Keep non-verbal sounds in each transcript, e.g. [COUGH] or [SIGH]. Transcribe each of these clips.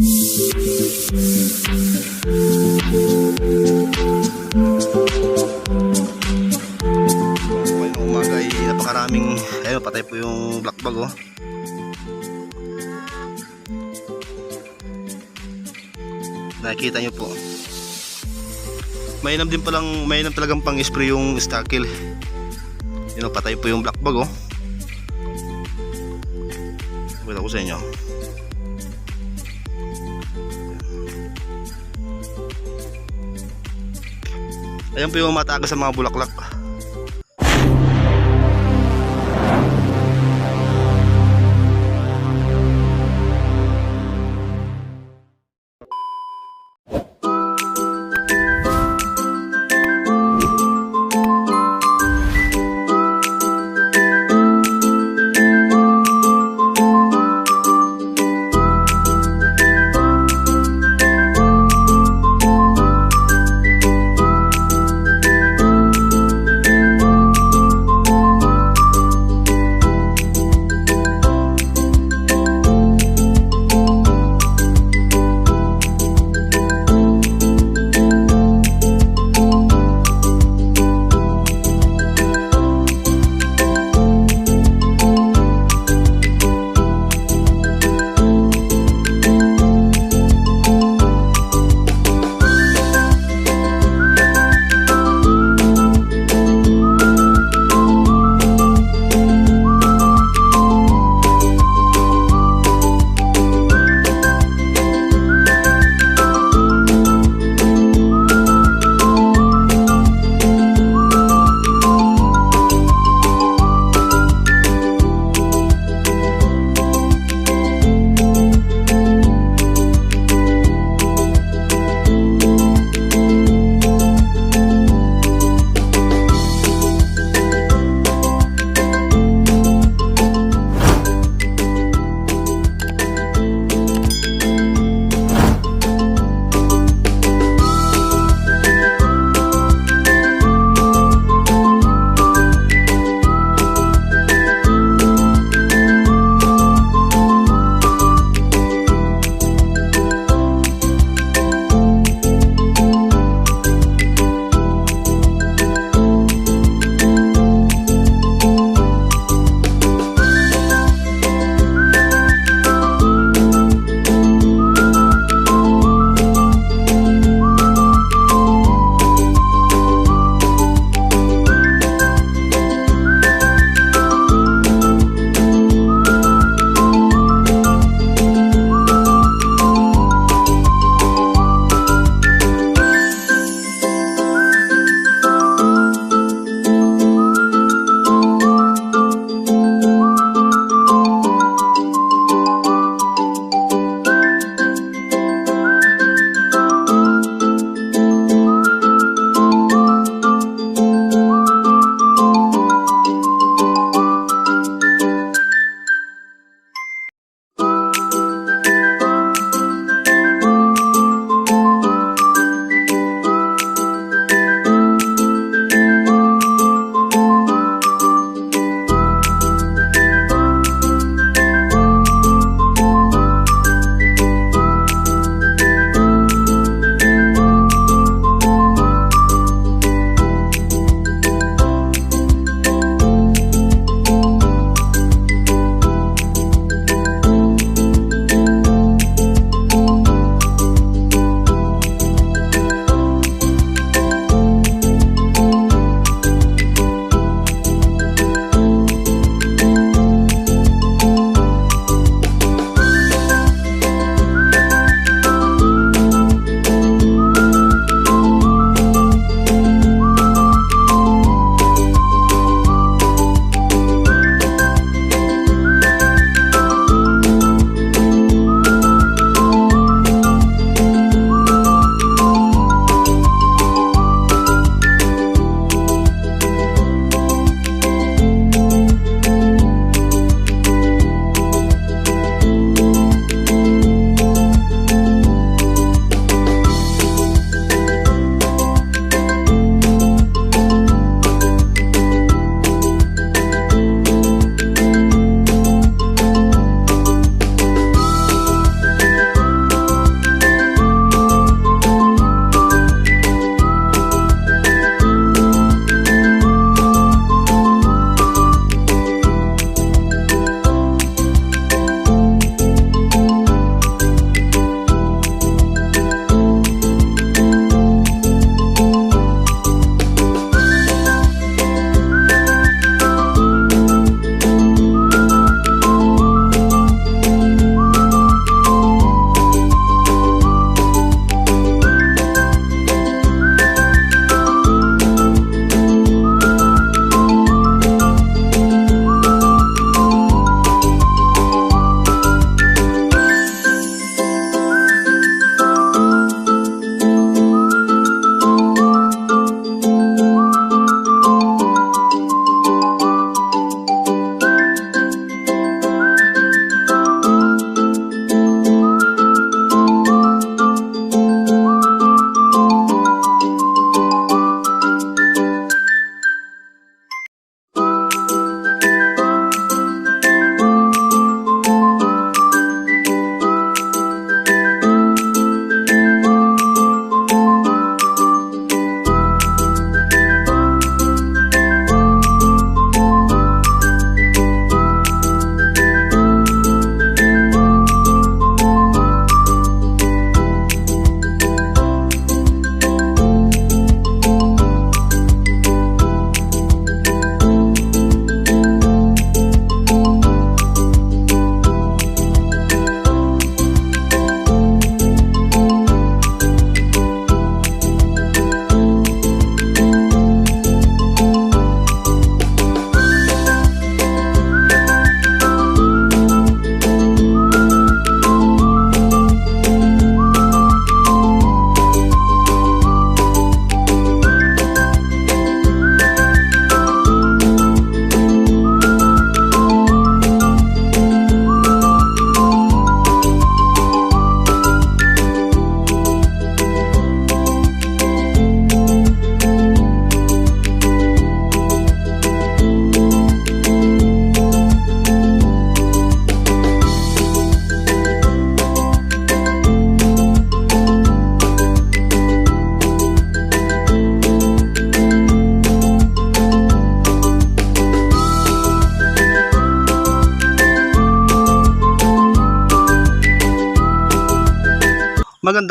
Ngayong umaga ay napakaraming ayun patay po yung black bag oh. Nakikita nyo po. Mainam din palang mainam talagang pang spray yung stackil. Yun patay po yung black bag oh. Wala ko sa inyo. Ayan po yung mataga sa mga bulaklak.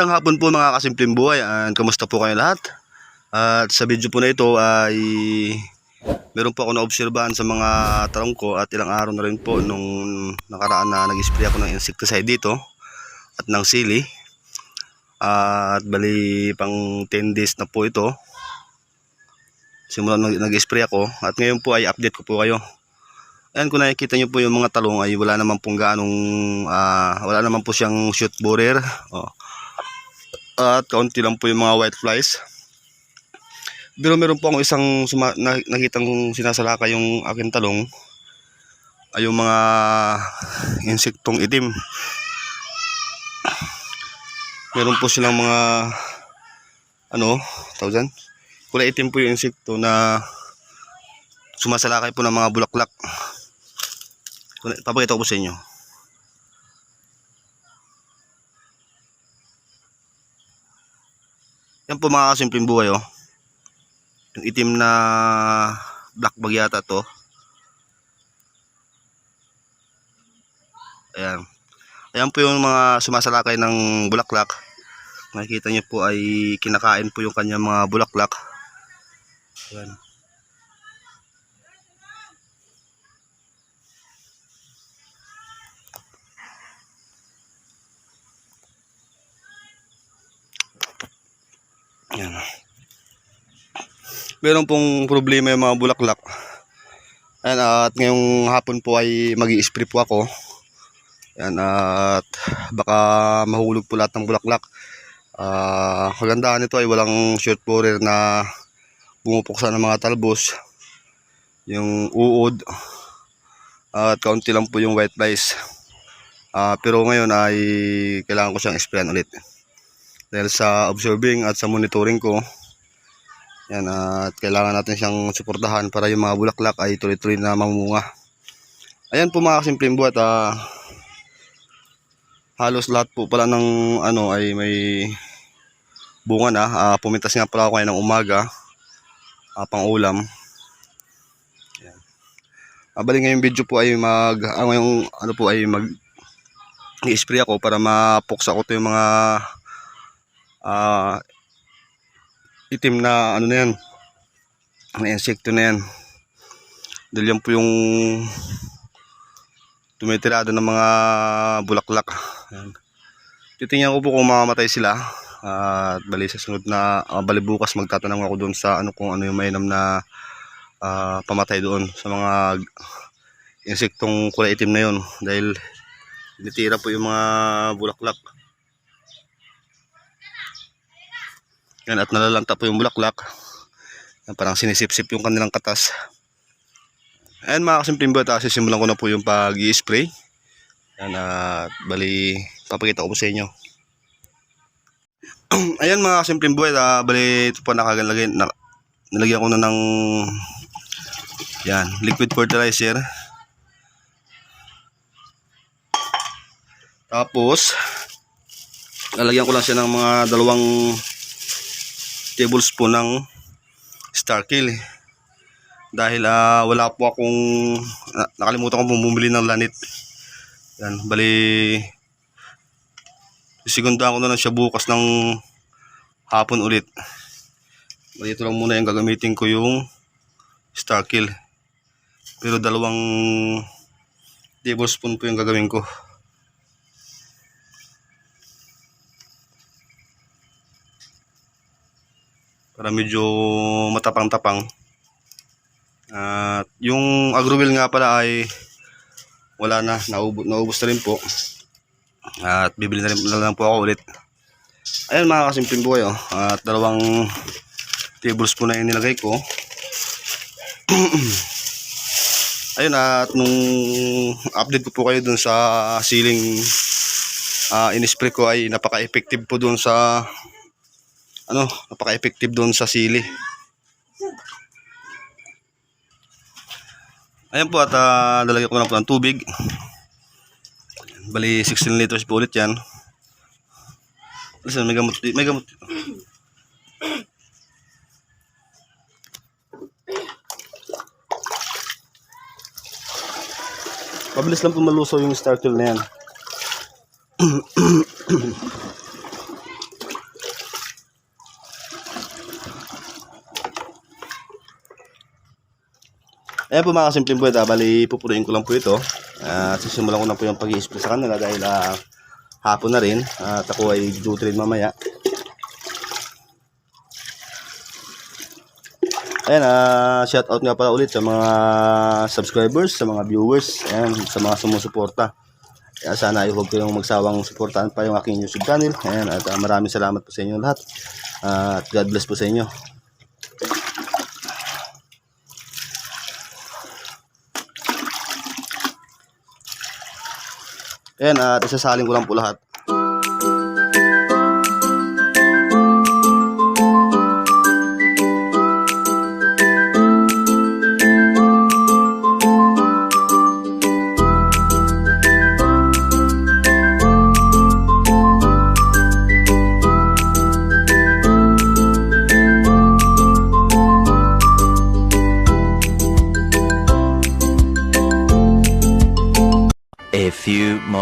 Magandang hapon po mga kasimpleng buhay and kamusta po kayo lahat? At sa video po na ito ay meron po ako na-obserbahan sa mga talong ko at ilang araw na rin po nung nakaraan na nag-spray ako ng insecticide dito at ng sili. At bali pang 10 days na po ito. Simula nag- nag-spray ako at ngayon po ay update ko po kayo. Ayan kung nakikita nyo po yung mga talong ay wala naman pong gaanong ah, wala naman po siyang shoot borer. Oh. At kaunti lang po yung mga white flies. Pero meron po akong isang suma, na, nakitang sinasalaka yung aking talong ay yung mga insektong itim. Meron po silang mga ano, tawag? Kulay itim po yung insekto na sumasalakay po ng mga bulaklak. Papakita ko po sa inyo. Yan po mga kasimpleng buhay oh. Yung itim na black bag yata to. Ayan. Ayan po yung mga sumasalakay ng bulaklak. Makikita niyo po ay kinakain po yung kanyang mga bulaklak. Ayan. Ayan. Meron pong problema yung mga bulaklak. Ayan, at ngayong hapon po ay mag spray po ako. Ayan, at baka mahulog po lahat ng bulaklak. Ah, kagandahan nito ay walang short borer na bumupuksa ng mga talbos. Yung uod. At kaunti lang po yung white flies. Ah, pero ngayon ay kailangan ko siyang sprayan ulit dahil sa observing at sa monitoring ko yan at kailangan natin siyang suportahan para yung mga bulaklak ay tuloy-tuloy na mamunga. Ayan po mga kasimpleng buhat ah, halos lahat po pala ng ano ay may bunga na. Ah, pumitas nga pala ako ngayon ng umaga ah, pang ulam yan. Ah, bali ngayong video po ay mag ah, ngayong ano po ay mag i-spray ako para mapuksa ko to yung mga ah itim na ano na yan. Na insekto na yan. Dahil yan po yung tumitirado ng mga bulaklak. Yan. titingnan ko po kung mamamatay sila. At bali sa sunod na ah, bali bukas magtatanong ako doon sa ano kung ano yung mainam na ah, pamatay doon sa mga insektong kulay itim na yun. Dahil tinitira po yung mga bulaklak Yan, at nalalanta po yung bulaklak. Yan, parang sinisip-sip yung kanilang katas. Ayan mga kasimpleng bata, sisimulan ko na po yung pag-i-spray. Yan, at bali, papakita ko po sa inyo. [CLEARS THROAT] Ayan mga kasimpleng buhay, ah, bali ito po nakagalagay, na, nilagyan ko na ng yan, liquid fertilizer. Tapos, lalagyan ko lang siya ng mga dalawang tablespoon ng Starkill dahil ah, wala po akong na- nakalimutan ko bumili ng lanit. Yan bali sigundahan ko na lang siya bukas ng hapon ulit. Bali ito lang muna yung gagamitin ko yung Starkill pero dalawang tablespoon po yung gagawin ko para medyo matapang-tapang. At yung agrowheel nga pala ay wala na, naubos, naubos na rin po. At bibili na rin na lang po ako ulit. Ayan mga kasimpleng buhay oh. At dalawang tablespoon na yung nilagay ko. [CLEARS THROAT] Ayun at nung update ko po kayo dun sa ceiling uh, in-spray ko ay napaka-effective po dun sa ano, napaka-effective doon sa sili. Ayan po at uh, lalagyan ko na po ng tubig. Bali 16 liters po ulit yan. Listen, may gamot, may gamot. Mabilis lang po malusaw yung startle na yan. [CLEARS THROAT] [CLEARS THROAT] Ayan po mga kasimpleng buwet, ah, bali pupuruin ko lang po ito. At sisimulan ko na po yung pag spray sa kanila dahil ah, hapon na rin. At ako ay duty rin mamaya. Ayan, ah, shout out nga pala ulit sa mga subscribers, sa mga viewers, ayan, sa mga sumusuporta. Kaya sana ay huwag kayong magsawang suportahan pa yung aking YouTube channel. Ayan, at ah, maraming salamat po sa inyo lahat. Ah, at God bless po sa inyo. Ayan, at isasalin ko lang po lahat.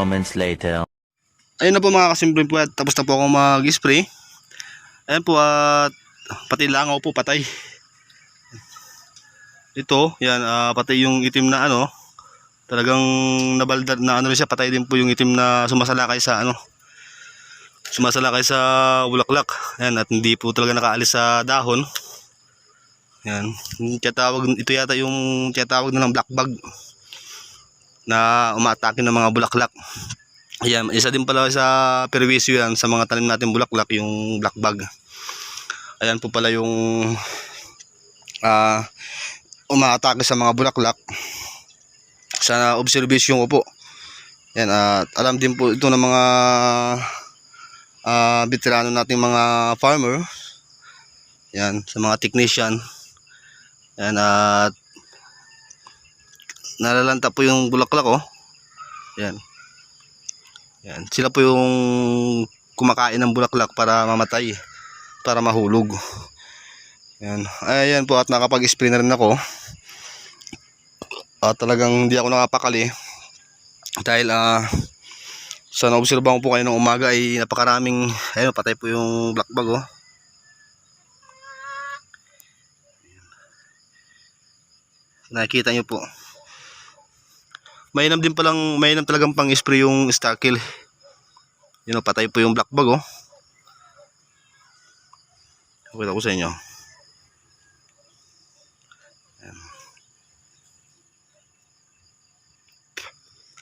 Moments later. Ayun na po mga kasimple po at tapos na po ako mag-spray. Ayan po at pati langaw po patay. Ito, yan, ah, patay yung itim na ano. Talagang nabaldad na ano rin siya, patay din po yung itim na sumasalakay sa ano. Sumasalakay sa bulaklak. Ayan, at hindi po talaga nakaalis sa dahon. Yan. Tiyatawag, ito yata yung tiyatawag na ng black bug na umatake ng mga bulaklak. Ayan, isa din pala sa perwisyo yan sa mga tanim natin bulaklak, yung black bug. Ayan po pala yung ah umaatake sa mga bulaklak sa observation ko po. Yan, at alam din po ito ng mga ah veterano nating mga farmer. Yan, sa mga technician. Yan, at nalalanta po yung bulaklak oh. Yan. Yan. Sila po yung kumakain ng bulaklak para mamatay. Para mahulog. Yan. Ayan po at nakapag-spray na rin ako. At talagang hindi ako nakapakali. Dahil ah sa naobserbahan ko po kayo ng umaga ay napakaraming ayun patay po yung black bug oh. Nakikita nyo po. Mainam din palang, mainam talagang pang spray yung starkill. Yun o, patay po yung black bug oh. Pakita ko sa inyo. Ayan.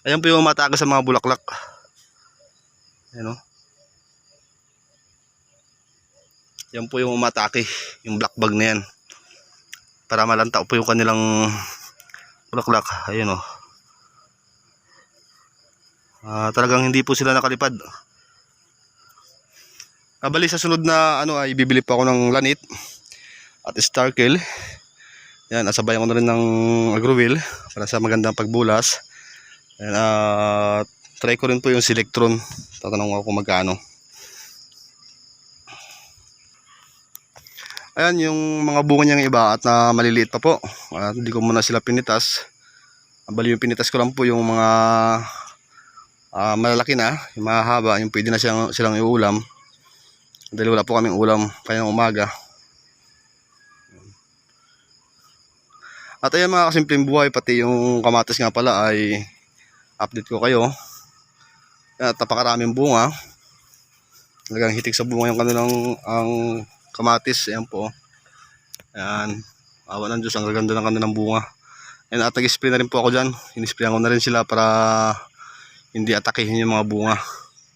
Ayan po yung matake sa mga bulaklak. Ayan o. Yan po yung umatake, yung black bug na yan. Para malanta po yung kanilang bulaklak. Ayun o. Ah, talagang hindi po sila nakalipad. Kabali sa sunod na ano ay bibili pa ako ng lanit at starkill. Yan, asabayan ko na rin ng agrowheel para sa magandang pagbulas. Yan, at try ko rin po yung selectron. Tatanong ako magkano. Ayan yung mga bunga niyang iba at na maliliit pa po. At hindi ko muna sila pinitas. Bali yung pinitas ko lang po yung mga ah, malalaki na, yung mahaba, yung pwede na silang, silang iulam. Dahil wala po kaming ulam kaya ng umaga. At ayan mga kasimpleng buhay, pati yung kamatis nga pala ay update ko kayo. At napakaraming bunga. Talagang hitik sa bunga yung kanilang ang kamatis. Ayan po. Ayan. Awa ng Diyos, ang gaganda ng kanilang bunga. And at nag-spray na rin po ako dyan. Inisprayan ko na rin sila para hindi atakihin yung mga bunga.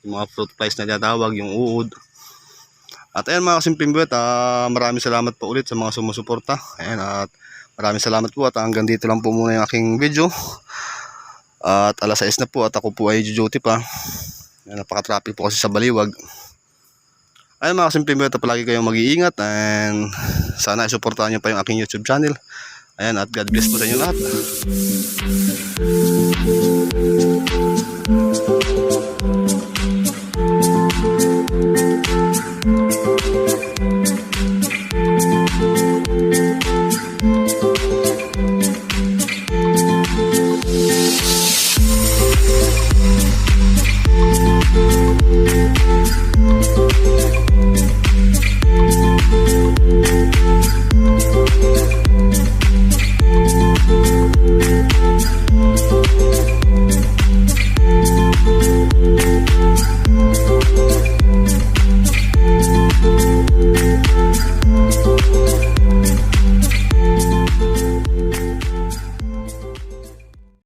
Yung mga fruit flies na tinatawag, yung uod. At ayan mga kasimpleng buwet, ah, maraming salamat po ulit sa mga sumusuporta. Ayan, at maraming salamat po at hanggang dito lang po muna yung aking video. At alas 6 na po at ako po ay duty pa. Ayan, napaka-traffic po kasi sa Baliwag. Ayun mga kasimpleng buwet, palagi kayong mag-iingat and sana isuportahan nyo pa yung aking YouTube channel. Ayan, at God bless po sa inyo lahat.